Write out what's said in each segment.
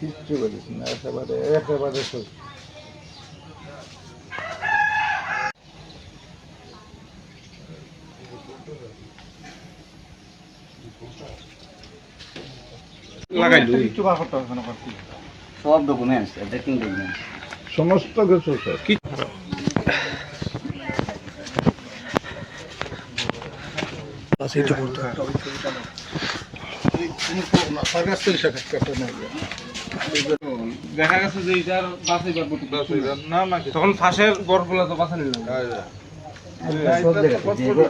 কিচ্ছু বলিস না একেবারে একেবারে সব লাগাইলো কিচ্ছু বার করতে হবে না সব ডকুমেন্টস এভরিথিং ডকুমেন্টস সমস্ত কিছু স্যার কি? দেখা গেছে যে এটার তো না। না তখন ফাঁসের গড়গুলো তো বাছা নিলাম। সব জায়গাতে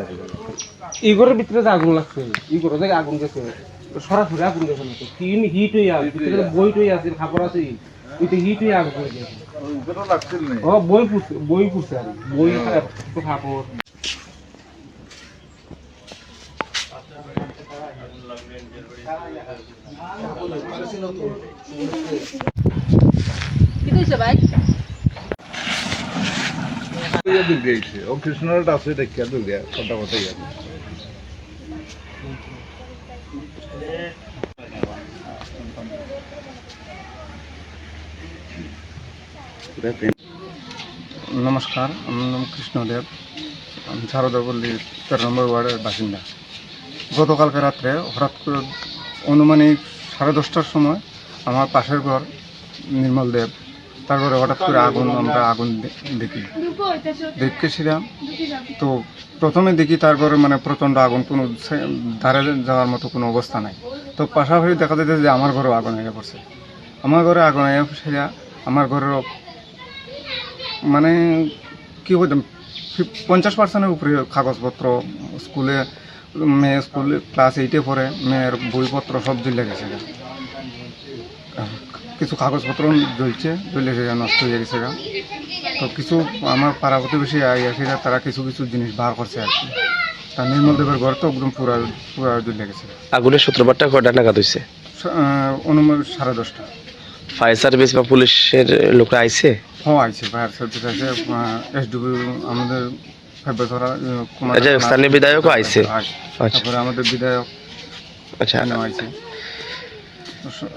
লাগে এই ভিতরে যে আগুন লাগছে ঘরে থেকে আগুন গেছে, সরাসরি আগুন গেছে না তো? তিন হিট হয়ে আছে, ভিতরে তো বই টই আছে, খাবার আছে। ওইটা হিট লাগছিল ও বই পুষছে বই পুষছে আর বই তো খাবার কি কইছে ভাই? দুর্গে গেছে ও কৃষ্ণরাট আছে দেখিয়া দুর্গে কথা কথা নমস্কার, আমার নাম কৃষ্ণদেব। আমি শারদাপল্লী তেরো নম্বর ওয়ার্ডের বাসিন্দা। গতকালকে রাত্রে হঠাৎ করে অনুমানিক সাড়ে দশটার সময় আমার পাশের ঘর নির্মল দেব, তারপরে হঠাৎ করে আগুন, আমরা আগুন দেখি। দেখেছিলাম। তো প্রথমে দেখি তারপরে মানে প্রচণ্ড আগুন, কোনো ধারে যাওয়ার মতো কোনো অবস্থা নাই। তো পাশাপাশি দেখা যাচ্ছে যে আমার ঘরেও আগুন হয়ে পড়ছে। আমার ঘরে আগুন হয়ে পড়ছে, আমার ঘরেরও মানে কি বলতাম পঞ্চাশ পার্সেন্টের উপরে কাগজপত্র স্কুলে মেয়ে স্কুলে ক্লাস এইটে পড়ে মেয়ের বইপত্র সব জ্বলে গেছে। কিছু কাগজপত্র জ্বলছে জ্বলে গেছে নষ্ট হয়ে গেছে গা। তো কিছু আমার পাড়া প্রতিবেশী আছে তারা কিছু কিছু জিনিস বার করছে আর কি। তা নির্মল দেবের ঘর তো একদম পুরা পুরা জ্বলে গেছে। আগুনের সূত্রপাতটা কয়টা নাগাদ হয়েছে অনুমান সাড়ে দশটা। ফায়ার সার্ভিস বা পুলিশের লোকরা আইছে? হ্যাঁ আইছে ফায়ার সার্ভিস আছে এসডিবি আমাদের ফেব্রুয়ারি কুমার আচ্ছা, স্থানীয় বিধায়কও আইছে? আচ্ছা। তারপরে আমাদের বিধায়ক আচ্ছা। আইছে।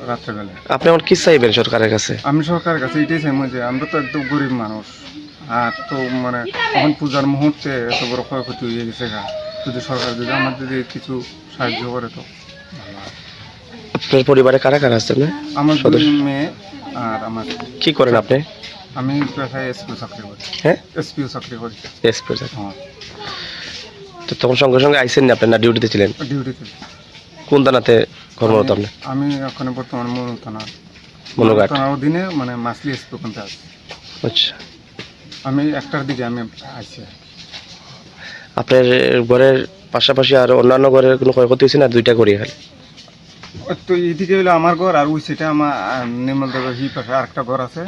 রাত্রেবেলা। আপনি এখন কি চাইবেন সরকারের কাছে? আমি সরকারের কাছে এটাই চাইব যে আমরা তো একদম গরিব মানুষ আর তো মানে এখন পূজার মুহূর্তে এত বড় ক্ষয়ক্ষতি হয়ে গেছে গা। যদি সরকার যদি আমাদের কিছু সাহায্য করে তো ভালো। আপনার পরিবারে কারা কারা আছে আপনার? আমার দুই সদস্য। মেয়ে আর আমার কি করেন আপনি? আমি পেশায় এসপিও চাকরি করি। হ্যাঁ? এসপিও চাকরি করি। এস প্রজাত। হ্যাঁ। তো তখন সঙ্গে সঙ্গে আইসেন না আপনি না ডিউটিতে ছিলেন? ডিউটিতে। কোন দানাতে কর্মরত আপনি? আমি এখন বর্তমানে মনু থানা। মনোঘাট থানার অধীনে মানে মাসলি এসপি ওখানতে আছি। আচ্ছা। আমি একটার দিকে আমি আছি আপনার ঘরের পাশাপাশি আর অন্যান্য ঘরের কোনো ক্ষয়ক্ষতি হয়েছে না? দুইটা করি খালি? তো এইদিকে হলো আমার ঘর আর ওই সেটা আমার নির্মল দেবের হি পাশে আরেকটা ঘর আছে।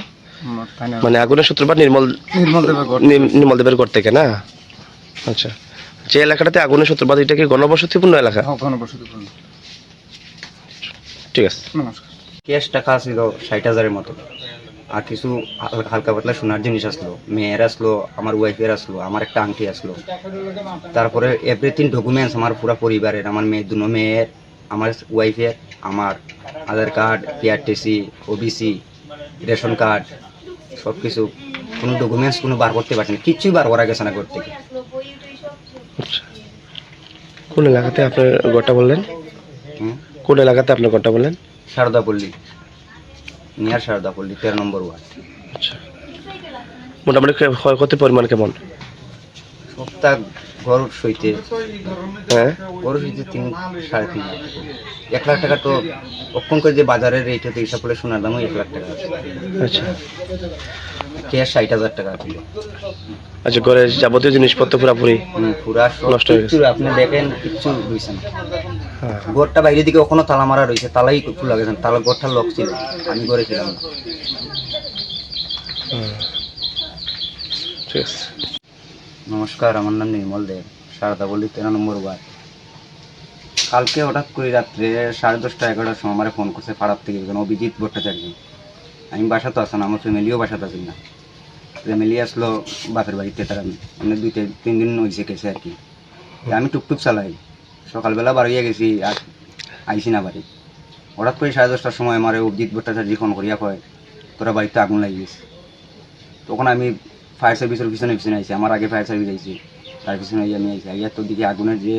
মানে আগুনের সূত্রপাত নির্মল নির্মল দেবের ঘর নিম- নির্মলদেবের ঘর থেকে না? আচ্ছা। যে এলাকাটাতে আগুনের সূত্রপাত এটা কি গণবসতিপূর্ণ এলাকা? হ্যাঁ, ঘনবসতি ঠিক আছে। নমস্কার। ক্যাশ টাকা ছিল ষাট হাজারের মতো। আর কিছু হালকা পাতলা সোনার জিনিস আসলো। মেয়ের আসলো আমার ওয়াইফের আসলো আমার একটা আংটি আসলো। তারপরে এভরিথিং ডকুমেন্টস আমার পুরো পরিবারের আমার মেয়ে দুনো মেয়ের। আমার ওয়াইফের আমার Aadhaar card PRTC OBC ration card সব কিছু কোনো ডকুমেন্টস কোনো বার করতে পারছে না। কিচ্ছুই বার করা গেছে না ঘর থেকে। আচ্ছা। কোন এলাকাতে আপনার ঘরটা বললেন? কোন এলাকাতে আপনার ঘরটা বললেন? সারদাপল্লী নিয়ার সারদাপল্লী তেরো নম্বর ওয়ার্ড। আচ্ছা। মোটামুটি ক্ষয়- ক্ষয়ক্ষতির পরিমাণ কেমন? সপ্তাহ ঘর সইতে। হ্যাঁ? ঘর সইতে তিন সাড়ে তিন এক লাখ টাকা তো অক্ষণ করে যে বাজারের রেট হতে হিসাব করলে সোনার দামও এক লাখ টাকা আচ্ছা। ক্যাশ ষাট হাজার টাকা ছিল আচ্ছা যাবতীয় জিনিসপত্র পুরাপুরি পুরা নষ্ট হয়ে গেছে। আপনি দেখেন কিচ্ছু রয়েছে না। হ্যাঁ। ঘরটা বাইরের দিকে ওখানে তালা মারা রয়েছে তালাই খোলা গেছে তালা ঘরটা লক ছিল আমি ঘরে ছিলাম না। ঠিক আছে। নমস্কার, আমার নাম নির্মল দেব, সারদা বলি তেরো নম্বর ওয়ার্ড। কালকে হঠাৎ করে রাত্রে সাড়ে দশটা এগারোটার সময় আমার ফোন করছে পাড়ার থেকে একজন অভিজিৎ ভট্টাচার্য। আমি বাসাতে আসা না, আমার ফ্যামিলিও বাসাতে আছি না। ফ্যামিলি আসলো বাপের বাড়িতে, তারা মানে দুই তিন- দিন হয়েছে গেছে আর কি। তা আমি টুকটুক চালাই। সকালবেলা বার বাড়িয়ে গেছি, আর আইসি না বাড়ি। হঠাৎ করে সাড়ে দশটার সময় আমার অভিজিৎ ভট্টাচার্য ফোন করিয়া কয়, তোরা বাড়িতে আগুন লাগিয়ে গেছে তখন আমি ফায়ার সার্ভিসের পিছনে পিছনে আইছি আমার আগে ফায়ার সার্ভিস আইছি। তার পিছনে আমি আইছি। আইয়া তো দিকে আগুনের যে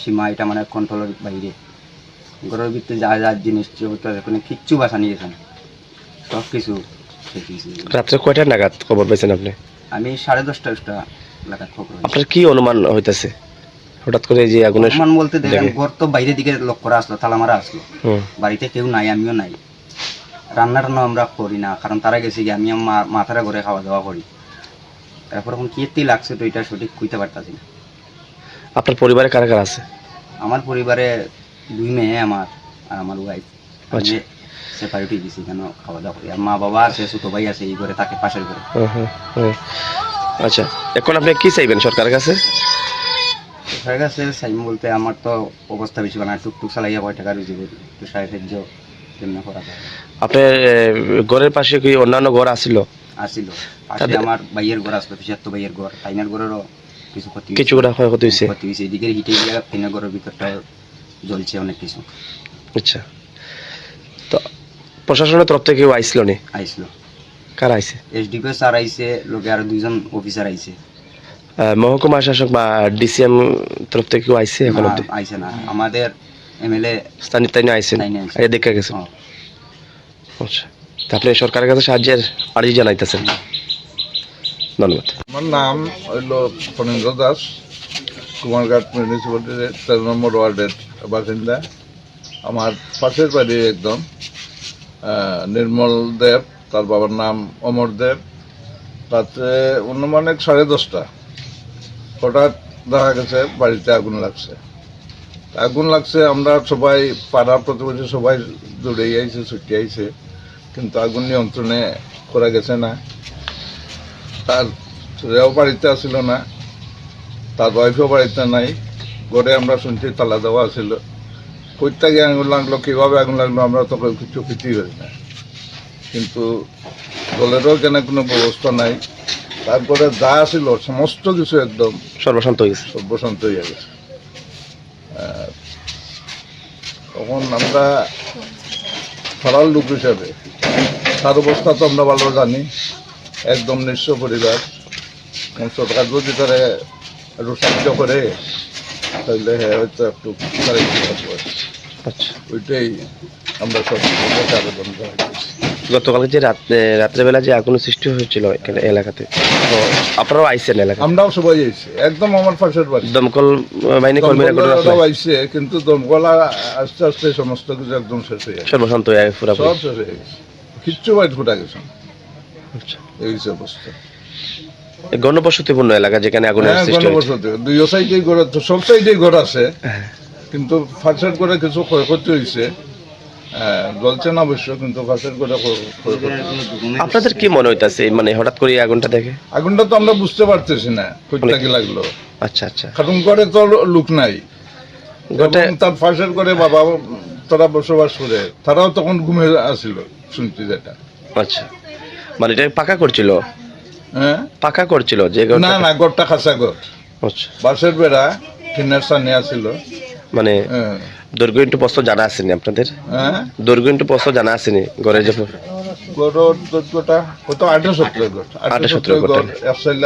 সীমা এটা মানে কন্ট্রোলের বাইরে। ঘরের ভিতরে যা যা জিনিস ওখানে কিচ্ছু বাসা নিয়ে গেছেন সব কিছু রাত্রে কয়টা নাগাদ খবর পাইছেন আপনি? আমি সাড়ে দশটা দশটা লাগাত খবর আপনার কি অনুমান হইতাছে? হঠাৎ করে যে আগুনের অনুমান বলতে দেখেন দেখে। ঘর তো বাইরের দিকে লক করা আসলো তালা মারা আসলো। বাড়িতে কেউ নাই আমিও নাই। রান্না টান্না আমরা করি না কারণ তারা গেছে কি আমি মাথারা ঘরে খাওয়া দাওয়া করি। তারপর এখন কি লাগছে তো এটা সঠিক কইতে পারতাছি না। আপনার পরিবারে কারা কারা আছে? আমার পরিবারে দুই মেয়ে আমার আর আমার ওয়াইফ আচ্ছা। সেপারেটই দিছি কেন খাওয়া দাওয়া করি। আর মা বাবা আছে ছোটো ভাই আছে এই ঘরে তাকে পাশের ঘরে। আচ্ছা এখন আপনি কি চাইবেন সরকারের কাছে? হয়ে গেছে সাইম বলতে আমার তো অবস্থা বেশি বানা টুকটুক চালাইয়া কয় টাকা রুজি করি। একটু সাহায্য কেমন করা যায়। আপনার ঘরের পাশে কি অন্যান্য ঘর আসিল আসছিল পাশে আমার ভাইয়ের ঘর আসলো পিসাত্ত ভাইয়ের ঘর টাইনের ঘরেরও কিছু ক্ষতি। কিছু ক্ষয়ক্ষতি হয়েছে ক্ষতি হয়েছে এদিকে হিটে গিয়ে টাইনের ঘরের ভিতরটা জ্বলছে অনেক কিছু। আচ্ছা। তো প্রশাসনের তরফ থেকে কেউ আইছিল নি? আইসলো কারা আইছে এসডিপিও স্যার আইসে লোকে আর দুইজন অফিসার আহ, মহকুমা শাসক বা ডিসিএম তরফ থেকে কেউ আইছে এখন না, আইসে না। আমাদের এমএলএ স্থানীয় তাই আইছেন তাইনে আইছে। আগে দেখে গেছেন আচ্ছা। তা আপনি সরকারের কাছে সাহায্যের আর্জি জানাইতেছেন। ধন্যবাদ। আমার নাম হইল ফণীন্দ্র দাস, কুমারঘাট মিউনিসিপ্যালিটির তেরো নম্বর ওয়ার্ডের বাসিন্দা। আমার পাশের বাড়ির একদম নির্মল দেব, তার বাবার নাম অমর দেব। রাত্রে অনুমানিক সাড়ে দশটা। হঠাৎ দেখা গেছে বাড়িতে আগুন লাগছে। আগুন লাগছে, আমরা সবাই পাড়া প্রতিবেশী সবাই দৌড়ে আইছে ছুটি আইছে। কিন্তু আগুন নিয়ন্ত্রণে করা গেছে না। তার ছেলেও বাড়িতে আসছিল না তার ওয়াইফও বাড়িতে নাই। ঘরে আমরা শুনছি তালা দেওয়া কইতে গিয়ে আগুন লাগল কীভাবে আগুন লাগল আমরা তো কিছু কিছুই করি না। কিন্তু দলেরও কেন কোনো ব্যবস্থা নাই। তারপরে যা ছিল সমস্ত কিছু একদম সর্বশান্ত হয়ে গেছে। সর্বশান্ত হয়ে গেছে। তখন আমরা পাড়ার লোক হিসাবে তার অবস্থা তো আমরা ভালো জানি। একদম নিঃস্ব পরিবার। সরকার যদি তারা একটু সাহায্য করে তাহলে হ্যাঁ হয়তো একটু। আচ্ছা। ওইটাই আমরা সব আবেদন গতকালকে যে রাত এ, রাত্রেবেলা যে আগুনের সৃষ্টি হয়েছিল এখানে এলাকাতে তো আপনারাও আইসেন এলাকা আমরাও সবাই আইছি। একদম আমার পাশের বাড়ি। দমকল বাহিনী কর্মীরা দমকলরাও আইছে কিন্তু দমকলা আস্তে আস্তে সমস্ত কিছু একদম শেষ হয়ে গেছে। সর্বশান্ত হয়ে পুরোপুরি সব শেষ হয়ে গেছে। কিচ্ছু বাইট ফুটা গেছে? আচ্ছা। এই হচ্ছে অবস্থা। গণবসতিপূর্ণ এলাকা যেখানে আগুনের হ্যাঁ সৃষ্টি গণবসতি। দুই সাইডেই ঘর সব সাইডেই ঘর আছে। কিন্তু ফার্স্টের করে কিছু ক্ষয়ক্ষতি হয়েছে। হ্যাঁ, জ্বলছে না অবশ্য কিন্তু করে আপনাদের কি মনে হইতাছে মানে হঠাৎ করে আগুনটা দেখে? আগুনটা তো আমরা বুঝতে পারতেছি না কি লাগল। আচ্ছা আচ্ছা। কারণ ঘরে তো লোক নাই। তার ফাঁসের করে বাবা তারা বসবাস করে তারাও তখন ঘুমে আসিল শুনছি যেটা। আচ্ছা। মানে এটা পাকা করছিল হ্যাঁ? পাকা করছিল যে না না ঘরটা খাসা ঘর। আচ্ছা। বাসের বেড়া টিনের সামনে আসিল। মানে হ্যাঁ। দৈর্ঘ্য একটু প্রস্ত জানা আসেনি আপনাদের? হ্যাঁ? দৈর্ঘ্য একটু প্রস্ত জানা আসেনি ঘরে যে গরুর দৈর্ঘ্যটা কত আঠারো সত্তর গড় আঠারো সত্তর গড়।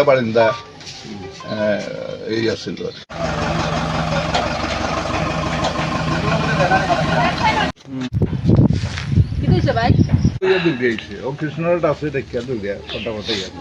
বারিন্দা এই আছিল কি। কইছে ভাই ও কৃষ্ণরাট আছে দেখিয়া দুর্গা ফটাফট কথা